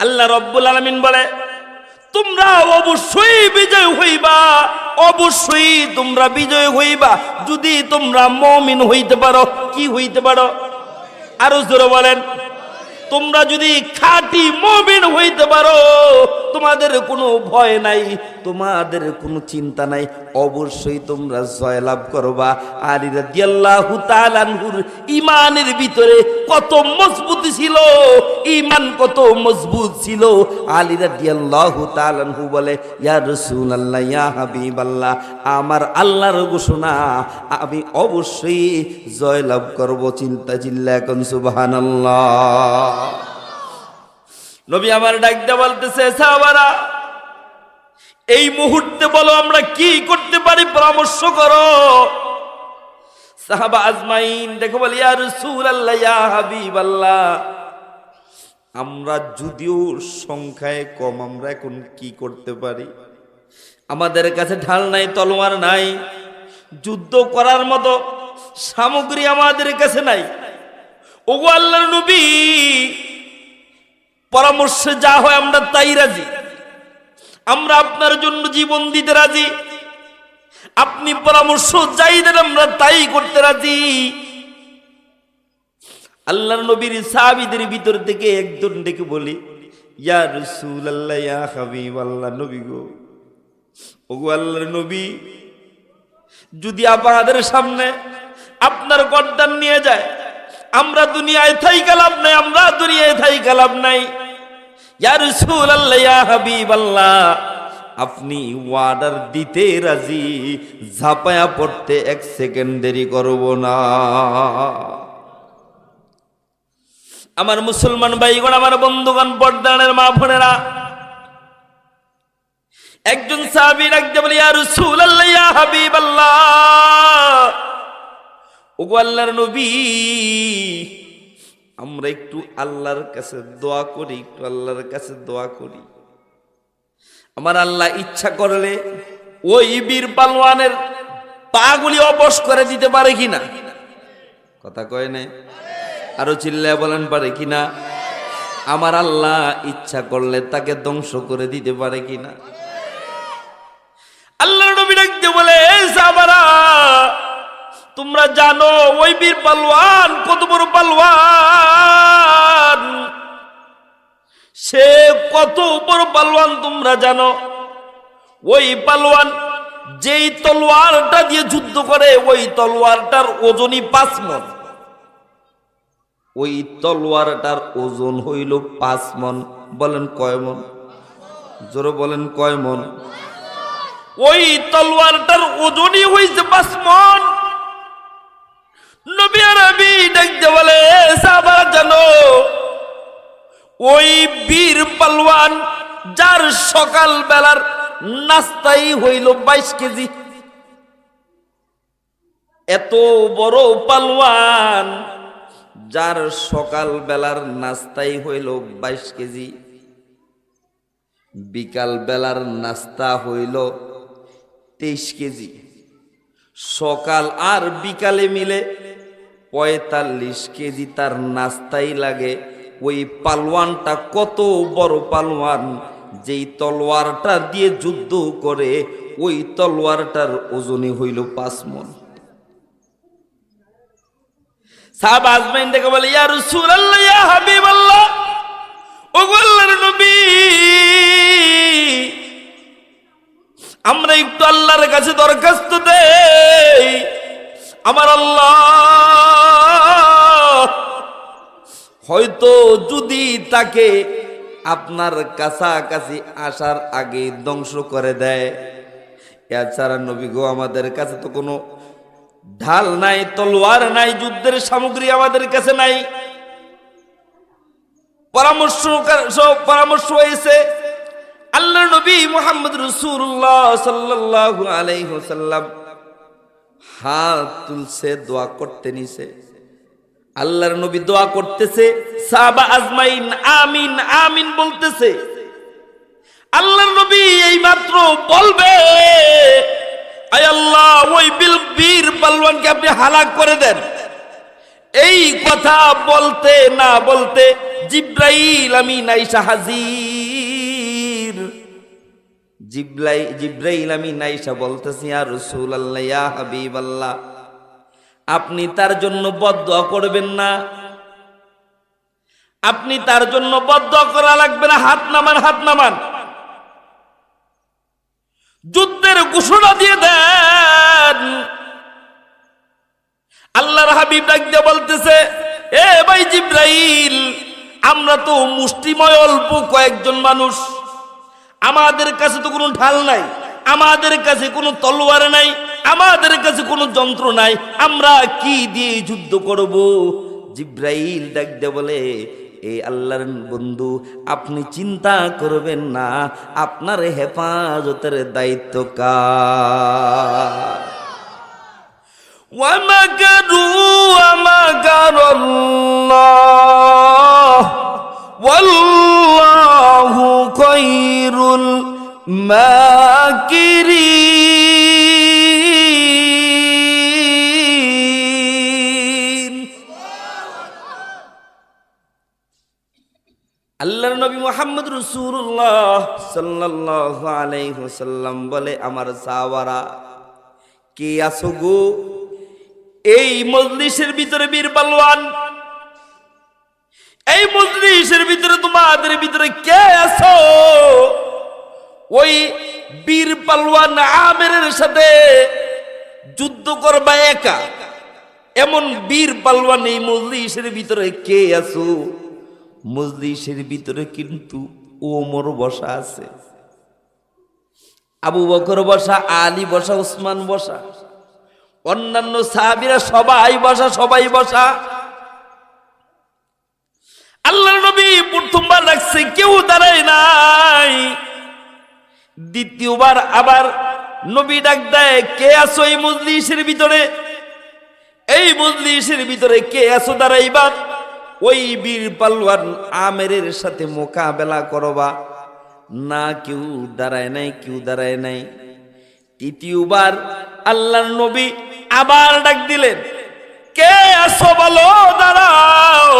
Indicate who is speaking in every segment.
Speaker 1: আল্লাহ রব্বুল আলমিন বলে, তোমরা অবশ্যই বিজয় হইবা, অবশ্যই তোমরা বিজয় হইবা। যদি তোমরা মমিন হইতে পারো, কি হইতে পারো? আরও জোরে বলেন, তোমরা যদি খাঁটি মমিন হইতে পারো, তোমাদের কোনো ভয় নাই। তোমাদের কোনো চিন্তা নাই, অবশ্যই তোমরা জয়লাভ করবা। আর রাদিয়াল্লাহু তাআলাহুর ইমানের ভিতরে কত মজবুত ছিল ইমান কত মজবুত ছিল। আলী রাদিয়াল্লাহু তাআলাহু বলে, ইয়া রাসূলুল্লাহ, ইয়া হাবিবাল্লাহ, আমার আল্লাহর ঘোষণা, আমি অবশ্যই জয়লাভ করব, চিন্তা চিল্লা এখন, সুবহানাল্লাহ। নবী আমার ডাক ডাকতে বলতেছে, সাহাবারা এই মুহূর্তে বলো, আমরা কি করতে পারি? পরামর্শ করো। সাহাবা আজমাইন, দেখো বলি, ইয়া রাসূলুল্লাহ, ইয়া হাবিবাল্লাহ। আমরা যদিও সংখ্যায় কম, আমরা এখন কি করতে পারি? আমাদের কাছে ঢাল নাই, তলোয়ার নাই। যুদ্ধ করার মতো সামগ্রী আমাদের কাছে নাই। ওগো আল্লাহর নবী, পরামর্শে যা হয় আমরা তাই রাজি। আমরা আপনার জন্য জীবন দিতে রাজি। আপনি পরামর্শ যাই দেন, আমরা তাই করতে রাজি। আল্লাহর নবীর সাহাবীদের ভিতর থেকে একজন ডেকে বলি, ইয়া রসুল আল্লাহ ইয়া আল্লাহ নবী গো। যদি আপনাদের সামনে আপনার গদ্দান নিয়ে যায়, আমরা দুনিয়ায় থাই কালাম নাই, আমরা দুনিয়ায় থাই কালাম নাই। আপনি ওয়ার্ডার দিতে রাজি, ঝাপায়া পড়তে এক সেকেন্ড দেরি করব না। আমার মুসলমান ভাইগণ, আমার বন্ধুগণ, পর্দানের মা বোনেরা, একজন সাহাবী ডাকতে বলি আর ইয়া রাসূলুল্লাহ, ইয়া হাবিবাল্লাহ, ওগো আল্লাহর নবী আমরা একটু আল্লাহর কাছে দোয়া করি, একটু আল্লাহর কাছে দোয়া করি। আমার আল্লাহ ইচ্ছা করলে ওই বীর পালোয়ানের পাগুলি অবশ করে দিতে পারে কিনা? কথা কয় নাই? আরও চিল্লায় বলেন, পারে কিনা? আমার আল্লাহ ইচ্ছা করলে তাকে ধ্বংস করে দিতে পারে কিনা? আল্লাহ নবী ডাকতে বলে "এই সাহাবারা তোমরা জানো, ওই বীর পালওয়ান কত বড় পালওয়ান সে কত বড় পালওয়ান তোমরা জানো? ওই পালওয়ান যেই তলোয়ারটা দিয়ে যুদ্ধ করে, ওই তলোয়ারটার ওজনই পাঁচ মন। ওই তলোয়ারটার ওজন হইল পাঁচ মন। বলেন কয় মন? জোরে বলেন কয় মন? ওই তলোয়ারটার ওজনই হইছে পাঁচ মন। নবী আর আমি দেখতে বলে সাহাবারা জানো, ওই বীর পালওয়ান যার সকাল বেলার নাস্তাই হইল বাইশ কেজি। এত বড় পালওয়ান যার সকাল বেলার নাস্তাই হইল বাইশ কেজি। বিকাল বেলার নাস্তা হইল তেইশ কেজি। সকাল আর বিকালে মিলে পঁয়তাল্লিশ কেজি তার নাস্তাই লাগে। ওই পালওয়ানটা কত বড় পালওয়ান, যেই তলোয়ারটা দিয়ে যুদ্ধ করে, ওই তলোয়ারটার ওজনে হইল পাঁচ মন। সাহাব আজমাইন দেখে বলে, ইয়া রাসূলুল্লাহ, ইয়া হাবিবাল্লাহ, ও আল্লাহর নবী, আমরা একটু আল্লাহর কাছে দরখাস্ত দেই। আমার আল্লাহ। হয়তো যদি তাকে আপনার কাছাকাছি আসার আগে ধ্বংস করে দেয়, এছাড়া নবী গো, আমাদের কাছে তো কোনো ঢাল নাই, তলোয়ার নাই, যুদ্ধের সামগ্রী আমাদের কাছে নাই। পরামর্শ পরামর্শ হয়েছে আল্লাহ নবী মোহাম্মদ রসুল্লাহ সাল্লাল্লাহু আলাইহি ওয়াসাল্লাম হাত তুলছে, দোয়া করতে নিছে। আল্লাহর নবী দোয়া করতেছে, সাহাবা আজমাইন, আমিন আমিন বলতেছে। আল্লাহর নবী এই মাত্র বলবে, আয় আল্লাহ, ওই বিল বীর পালওয়ানকে আপনি হালাক করে দেন। এই কথা বলতে না বলতে জিব্রাইল আমি নাইসা হাজির। জিব্লাই জিব্রাইল আমি নাইসা বলতেছি আর রসুল আল্লাহ হাবিব আল্লাহ আপনি তার জন্য বদ্ধ করবেন না। আপনি তার জন্য বদ্ধ করা লাগবে না, হাত নামান হাত নামান। যুদ্ধের ঘোষণা দিয়ে দেন। আল্লাহর হাবিব ডাক বলতেছে, এ ভাই জিব্রাইল, আমরা তো মুষ্টিময় অল্প কয়েকজন মানুষ। আমাদের কাছে তো কোনো ঢাল নাই আমাদের কাছে কোনো তলোয়ার নাই আমাদের কাছে কোনো যন্ত্র নাই আমরা কি দিয়ে যুদ্ধ করব জিব্রাইল ডাক দিয়ে বলে এই আল্লাহর বন্ধু আপনি চিন্তা করবেন না আপনার হেফাজতের দায়িত্ব কার ومكروا ومكر الله والله خير الماكرين আল্লাহর নবী মোহাম্মদ রসুল্লাহ সাল্লাহ আলাইসাল্লাম বলে আমার সাওয়ারা কে আসো গো এই মজলিসের ভিতরে বীর পালোয়ান এই মজলিসের ভিতরে তোমাদের ভিতরে কে আছো? ওই বীর পালোয়ান আমেরের সাথে যুদ্ধ করবা একা। এমন বীর পালোয়ান এই মজলিসের ভিতরে কে আছো? মজলিসের ভিতরে কিন্তু ওমর বসা আছে। আবু বকর বসা, আলী বসা উসমান বসা। অন্যান্য সাহাবিরা সবাই বসা সবাই বসা। আল্লাহ নবী প্রথমবার রাখছে কেউ দাঁড়ায় নাই। দ্বিতীয়বার আবার নবী ডাক দেয়, কে আসো এই মজলিসের ভিতরে? এই মজলিসের ভিতরে কে আসো দাঁড়াইবা? ওই বীর পালওয়ান আমেরের সাথে মোকাবেলা করবা। না, কেউ দাঁড়ায় নাই, কেউ দাঁড়ায় নাই। তৃতীয়বার আল্লাহর নবী আবার ডাক দিলেন, কে আসো বলো, দাঁড়াও।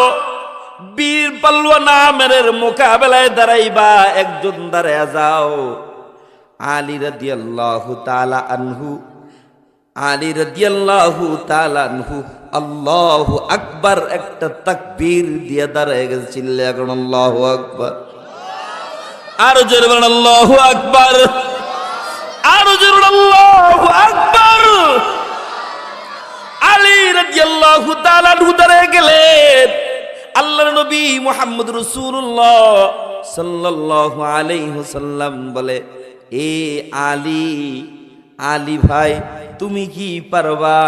Speaker 1: বীর পাল্লুয়া নামের মোকাবেলায় দাঁড়াইবা, একজন দাঁড়ায় যাও। আলী রাদিয়াল্লাহু তাআলা আনহু, আলী রাদিয়াল্লাহু তাআলা আনহু, আল্লাহু আকবার, একটা তাকবীর দিয়ে দাঁড়ায় গেছে চিল্লা এখন আল্লাহু আকবার। আর জোরে বলেন, আল্লাহু আকবার। আরও জোরে আল্লাহু আকবার। আলী রাদিয়াল্লাহু তাআলা ধরে গেলেন। আল্লাহর নবী মুহাম্মদ রাসূলুল্লাহ সাল্লাল্লাহু আলাইহি ওয়াসাল্লাম বলে, এ আলী আলী ভাই, তুমি কি পারবা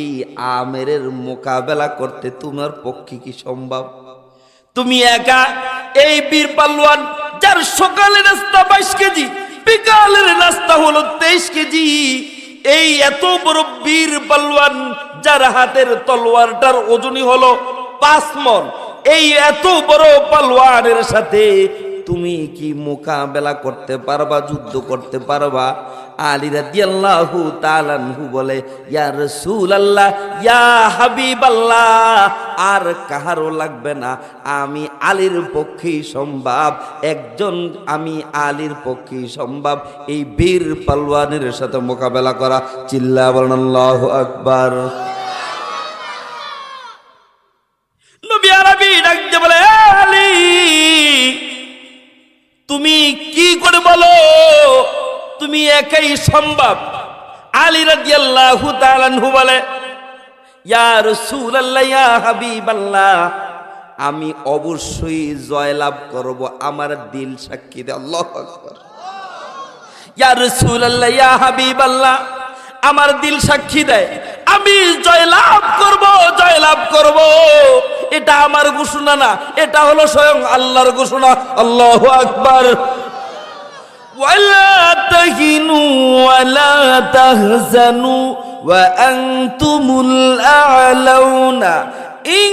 Speaker 1: এই আমেরের মোকাবেলা করতে? তোমার পক্ষে কি সম্ভব? তুমি একা এই বীর পালোয়ান, যার সকালের নাস্তা বাইশ কেজি, বিকালের নাস্তা হলো তেইশ কেজি, এই এত বড় বীর পালোয়ান, যার হাতের তলোয়ারটার ওজনই হলো পাঁচ এই এত বড় পালোয়ানের সাথে তুমি কি মোকাবেলা করতে পারবা, যুদ্ধ করতে পারবা? আলী রাদিয়াল্লাহু তাআলাহু বলে, ইয়া রাসূলুল্লাহ, ইয়া হাবিবাল্লাহ, আর কাহারও লাগবে না। আমি আলীর পক্ষেই সম্ভব, একজন আমি আলীর পক্ষেই সম্ভব এই বীর পালওয়ানের সাথে মোকাবেলা করা। চিল্লা বলেন, আল্লাহু আকবার। একাই সম্ভব। আলী রাদিয়াল্লাহু তাআলা আনহু বলে, ইয়া রাসূলুল্লাহ, ইয়া হাবিবাল্লাহ, আমি অবশ্যই জয়লাভ করব আমার দিল সাক্ষী দে, আল্লাহু আকবার। ইয়া রাসূলুল্লাহ, ইয়া হাবিবাল্লাহ, আমার দিল সাক্ষী দেয় আমি জয়লাভ করব জয়লাভ করব। এটা আমার ঘোষণা না, এটা হলো স্বয়ং আল্লাহর ঘোষণা, আল্লাহু আকবার। ولا تهنوا ولا تهزنوا وأنتم الأعلون إن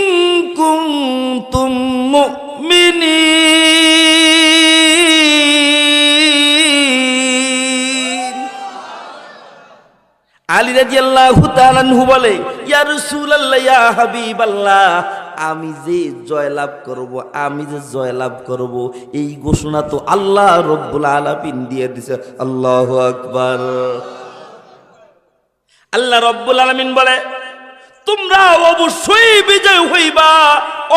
Speaker 1: كنتم مؤمنين আলী রাদিয়াল্লাহু তাআলা আনহু বলে ইয়া রাসূলুল্লাহ ইয়া হাবিবাল্লাহ আমি যে জয়লাভ করব, আমি যে জয়লাভ করব, এই ঘোষণা তো আল্লাহ রব্বুল আলামিন দিয়ে দিছে। আল্লাহ আকবার। আল্লাহ রব্বুল আলামিন বলে, তোমরা অবশ্যই বিজয় হইবা,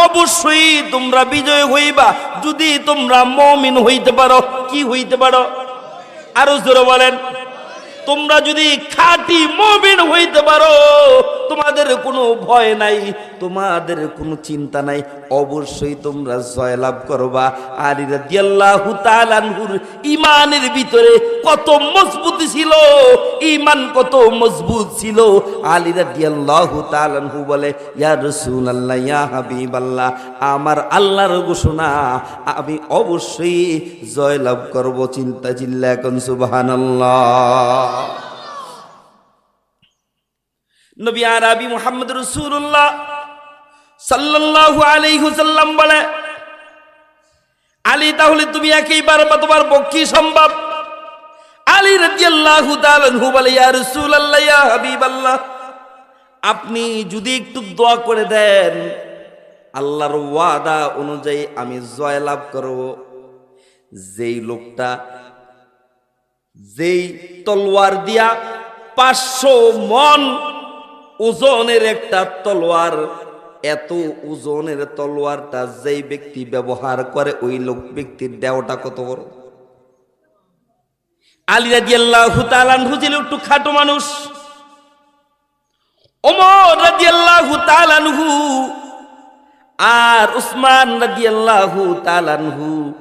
Speaker 1: অবশ্যই তোমরা বিজয় হইবা। যদি তোমরা মমিন হইতে পারো, কি হইতে পারো? আরও জোরে বলেন তোমরা যদি খাঁটি মমিন হইতে পারো, তোমাদের কোনো ভয় নাই, তোমাদের কোনো চিন্তা নাই। অবশ্যই তোমরা জয়লাভ করবা। আর ইমানের ভিতরে কত মজবুত ছিল ইমান কত মজবুত ছিল। আলী রাদিয়াল্লাহু তাআলাহু বলে, ইয়া রাসূলুল্লাহ, ইয়া হাবিবাল্লাহ, আমার আল্লাহর ঘোষণা, আমি অবশ্যই জয়লাভ করব, চিন্তা চিল্লা এখন, সুবহানাল্লাহ। নবী আরবি মোহাম্মদ রসুল্লাহ সাল্লাল্লাহু আলাইহি ওয়াসাল্লাম বলে, আলী, তাহলে তুমি একইবার বা তোমার পক্ষে সম্ভব। আপনি যদি একটু দোয়া করে দেন, আল্লাহর ওয়াদা অনুযায়ী আমি জয়লাভ করব। যেই লোকটা, যেই তলোয়ার দিয়া পাঁচশো মন ওজনের একটা তলোয়ার, এত ওজনের তলোয়ারটা যেই ব্যক্তি ব্যবহার করে, ওই লোক ব্যক্তির দেওটা কত বড়? আলী রাদিয়াল্লাহু তাআলা আনহু ছিল একটু খাটো মানুষ। ওমর রাদিয়াল্লাহু তাআলা আনহু আর উসমান রাদিয়াল্লাহু তাআলা আনহু,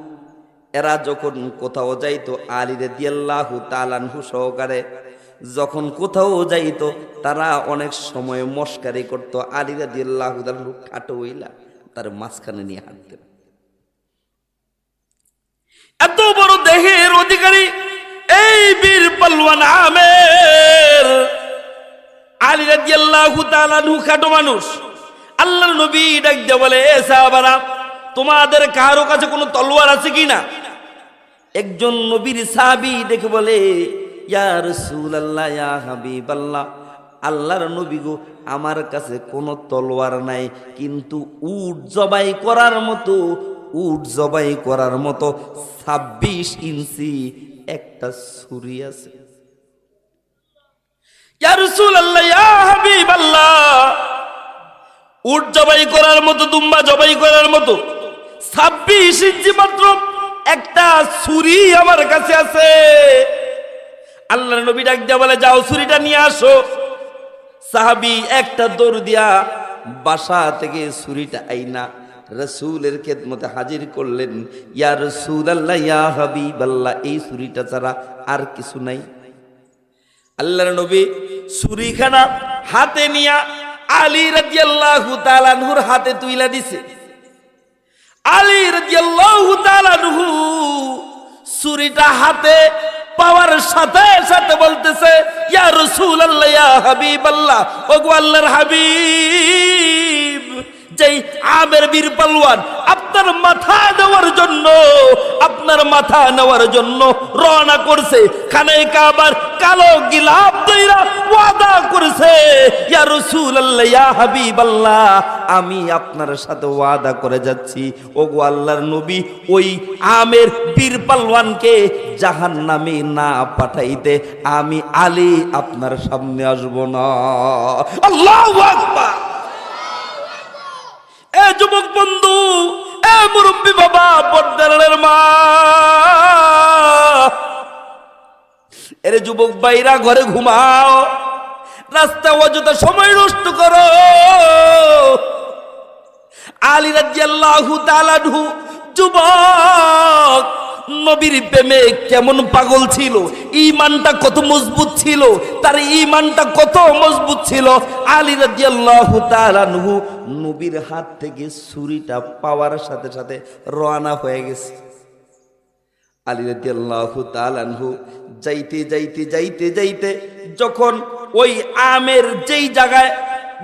Speaker 1: এরা যখন কোথাও যাইতো, আলী রাদিয়াল্লাহু তাআলা আনহু সহকারে যখন কোথাও যাইত, তারা অনেক সময় মস্কারি করতো, আলী রাদিয়াল্লাহু তাআলা আনহু খাটো হইলা, তার মাঝখানে নিয়ে হাঁটতেন। এত বড় দেহের অধিকারী বীর আমের। আলী খাটো মানুষ। নবী ডাক দিয়ে বলে, এ সাহাবারা, তোমাদের কারও কাছে কোনো তলোয়ার আছে কি না? একজন নবীর সাহাবী দেখে বলে, ইয়া আল্লাহর নবী গো, আমার কাছে কোনো তলোয়ার নাই। কিন্তু উট জবাই করার মতো, উট জবাই করার মতো ছাব্বিশ ইঞ্চি একটা ছুরি আছে। উট জবাই করার মতো, দুম্বা জবাই করার মতো, ছাব্বিশ ইঞ্চি মাত্র একটা ছুরি আমার কাছে আছে। আল্লাহ নবী ডাক দিয়া বলে, যাও ছুরিটা নিয়ে আসো। সাহাবি একটা দৌড় দিয়া বাসা থেকে ছুরিটা আইনা রসুলের খেদমতে হাজির করলেন, ইয়া রসুল আল্লাহ ইয়া হাবিব আল্লাহ এই ছুরিটা ছাড়া আর কিছু নাই। আল্লাহর নবী ছুরিখানা হাতে নিয়া আলী রাদিয়াল্লাহু তাআলা নূর হাতে তুইলা দিছে। আলী রাদিয়াল্লাহু তাআলা নহু ছুরিটা হাতে পাওয়ার সাথে সাথে বলতেছে, ইয়া রাসূলুল্লাহ, ইয়া হাবিবাল্লাহ, ওগো আল্লাহর হাবিব। যেই আমের বীর পালওয়ান আপনার মাথা দেওয়ার জন্য, আপনার মাথা নেওয়ার জন্য রওনা করছে। খানে কাবার কালো গিলাপ দইরা ওয়াদা করেছে, ইয়া রাসূলুল্লাহ, ইয়া হাবিবাল্লাহ, আমি আপনার সাথে ওয়াদা করে যাচ্ছি। ওগো আল্লাহর নবী, ওই আমের বীর পালওয়ানকে জাহান্নামে না পাঠাইতে আমি আলী আপনার সামনে আসব না। আল্লাহু আকবার! যুবক বন্ধু, এ মুরব্বী বাবা পর্দারের মা। এরে যুবক বাইরা ঘরে ঘুমাও। রাস্তা অযথা সময় নষ্ট করো। আলী রাদিয়াল্লাহু তালাঢু যুবক নবীর প্রেমে কেমন পাগল ছিল ইমানটা কত মজবুত ছিল, তার ইমানটা কত মজবুত ছিল। আলী রাদিয়াল্লাহু তাআলা নহু নবীর হাত থেকে ছুরিটা পাওয়ার সাথে সাথে রওনা হয়ে গেছে। আলী রাদিয়াল্লাহু তাআলা আনহু যাইতে যাইতে যাইতে যাইতে যখন ওই আমের যেই জায়গায়,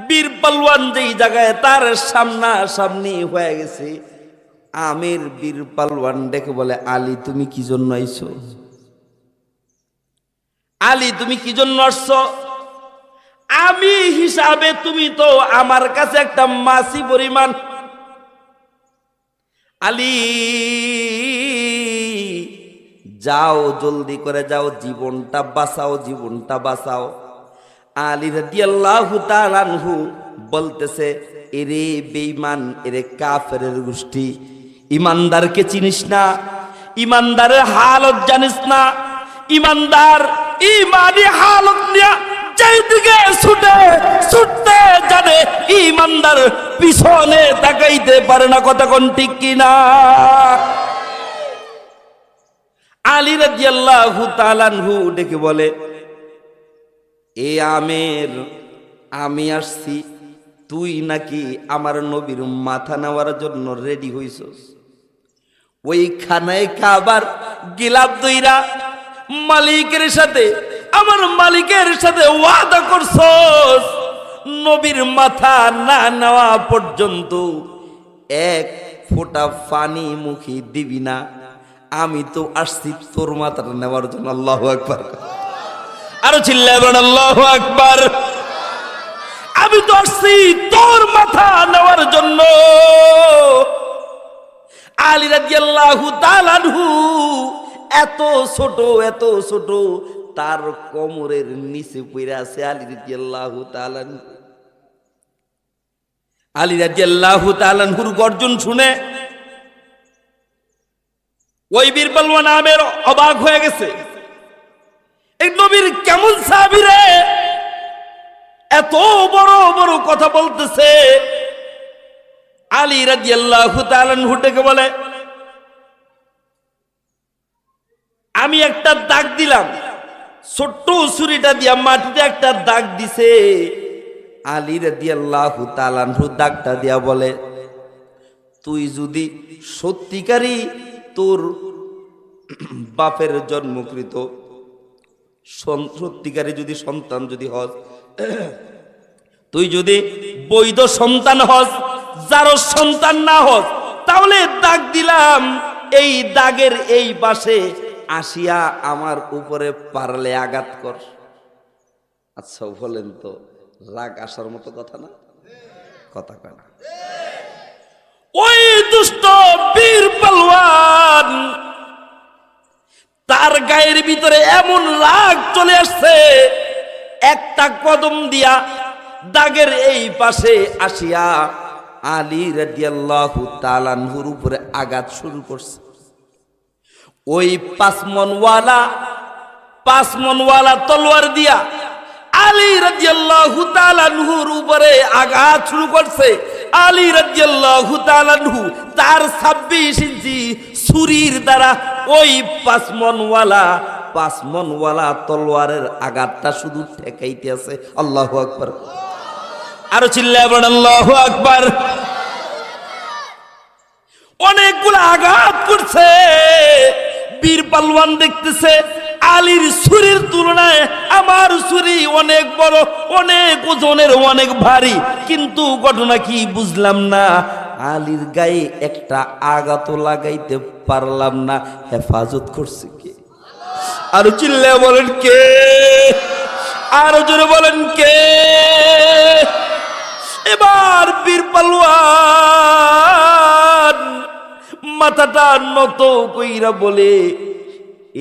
Speaker 1: বীর পালওয়ান যেই জায়গায় তার সামনা সামনি হয়ে গেছে আমের বীরপাল পালওয়ান ডেকে বলে, আলী, তুমি কি জন্য আইছো? আলী, তুমি কি জন্য আসছো? আমি হিসাবে তুমি তো আমার কাছে একটা মাসি পরিমাণ। আলী, যাও, জলদি করে যাও, জীবনটা বাঁচাও জীবনটা বাঁচাও। আলী রাদিয়াল্লাহু তাআলা আনহু বলতেছে, এরে বেঈমান, এরে কাফেরের গোষ্ঠী ইমানদারকে চিনিস না, ইমানদারের হালত জানিস না, ইমানদার ইমানি হালত নিয়া যেদিকে ছুটে, ছুটতে জানে, ইমানদার পিছনে তাকাইতে পারে না কোন ঠিক কিনা। আলী রাদিয়াল্লাহু তাআলা আনহু ডেকে বলে, এ আমের, আমি আসছি, তুই নাকি আমার নবীর মাথা নেওয়ার জন্য রেডি হইছস? ওই খানায় খাবার গিলাপ দইরা মালিকের সাথে, আমার মালিকের সাথে ওয়াদা করছস। নবীর মাথা না নেওয়া পর্যন্ত এক ফোঁটা পানি মুখে দিবি না। আমি তো আসছি তোর মাথাটা নেওয়ার জন্য, আল্লাহ একবার আরও চিল্লায় বলেন, আল্লাহ আকবার। আমি তো আসছি তোর মাথা নেওয়ার জন্য। আলী রাদিয়াল্লাহু তাআলাহু এত ছোট এত ছোট, তার কোমরের নিচে পড়ে আছে আলী রাদিয়াল্লাহু তাআলাহু আলী রাদিয়াল্লাহু তাআলাহুর গর্জন শুনে ওই বীর পালওয়ান আমের অবাক হয়ে গেছে। এই নবীর কেমন সাহাবী রে এত বড় বড় কথা বলতেছে আলী রাদিয়াল্লাহু তাআলা হুটেকে বলে, আমি একটা দাগ দিলাম। ছোট্ট ছুরিটা দিয়া মাটিতে একটা দাগ দিছে। আলী রাদিয়াল্লাহু তাআলা দাগটা দিয়া বলে, তুই যদি সত্যিকারই তোর বাপের জন্মকৃত সত্যিকারে যদি সন্তান যদি হস, তুই যদি বৈধ সন্তান হস যারও সন্তান না হোক, তাহলে দাগ দিলাম। এই দাগের এই পাশে আসিয়া আমার উপরে পারলে আঘাত কর। আচ্ছা বলেন তো, রাগ আসার মতো কথা না? কথা কয় ওই দুষ্ট বীর পালওয়ান তার গায়ের ভিতরে এমন রাগ চলে আসছে, একটা কদম দিয়া দাগের এই পাশে আসিয়া আলী রাদিয়াল্লাহু তাআলার উপরে আঘাত শুরু করছে। ওই পাঁচমনওয়ালা পাঁচমনওয়ালা তলোয়ার দিয়া আলী রাদিয়াল্লাহু তাআলার উপরে আঘাত শুরু করছে। আলী রাদিয়াল্লাহু তাআলাহু তার 26 ইঞ্চি ছুরির দ্বারা ওই পাঁচমনওয়ালা পাঁচমনওয়ালা তলোয়ারের আঘাতটা শুধু ঠেকাইতে আছে আল্লাহু আকবার। আরও চিল্লায় বলেন, আল্লাহু অনেকগুলো আঘাত করছে। বীর পালওয়ান দেখতেছে, আলীর ছুরির তুলনায় আমার ছুরি অনেক বড়, অনেক ওজনের, অনেক ভারী। কিন্তু ঘটনা কি বুঝলাম না, আলীর গায়ে একটা আঘাত লাগাইতে পারলাম না। হেফাজত করছে কে? আরও চিল্লে বলেন কে? আরও জোরে বলেন কে? এবার বীর পালওয়ান মাথাটা নত কইরা বলে,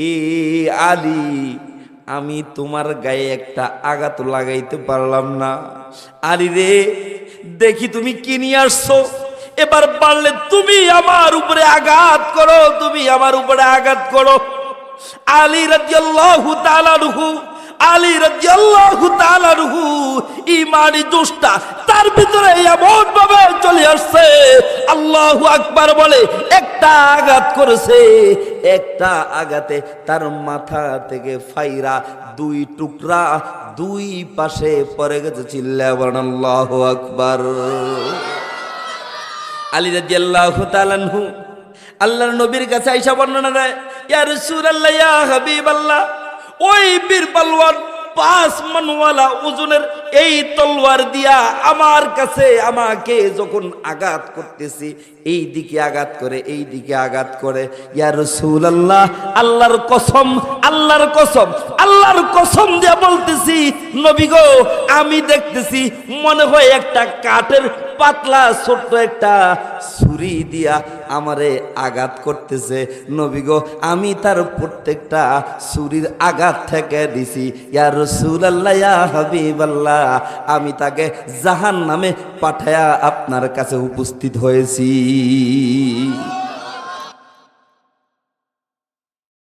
Speaker 1: এ আলী, আমি তোমার গায়ে একটা আঘাত লাগাইতে পারলাম না। আলী রে, দেখি তুমি কি নিয়ে আসছো। এবার পারলে তুমি আমার উপরে আঘাত করো, তুমি আমার উপরে আঘাত করো। আলী তাআলা আনহু আলী আনহু ইমানি জোশটা তার ভিতরে এমন ভাবে চলে আসছে, আল্লাহু আকবার বলে, একটা আঘাত করেছে, একটা আঘাতে তার মাথা থেকে ফাইরা দুই টুকরা দুই পাশে পড়ে গেছে চিল্লা আল্লাহু আকবার। আলী রাদিয়াল্লাহু তাআলা আনহু, আল্লাহর নবীর কাছে আইসা বর্ণনা দেয়, ইয়া রাসূলুল্লাহ, ইয়া হাবিবাল্লাহ ওই বীর পালোয়ান পাঁচ মানওয়ালা ওজনের এই তলোয়ার দিয়া আমার কাছে আমাকে যখন আঘাত করতেছি, এই দিকে আঘাত করে, এই দিকে আঘাত করে। ইয়া রাসূলুল্লাহ, আল্লাহর কসম আল্লাহর কসম আল্লাহর কসম দিয়ে বলতেছি, নবী গো, আমি দেখতেছি মনে হয় একটা কাঠের পাতলা ছোট্ট একটা ছুরি দিয়া আমারে আঘাত করতেছে। নবী গো, আমি তার প্রত্যেকটা ছুরির আঘাত থেকে দিছি। ইয়া রসুল আল্লাহ ইয়া হাবিব আল্লাহ আমি তাকে জাহান নামে পাঠায়া আপনার কাছে উপস্থিত হয়েছি।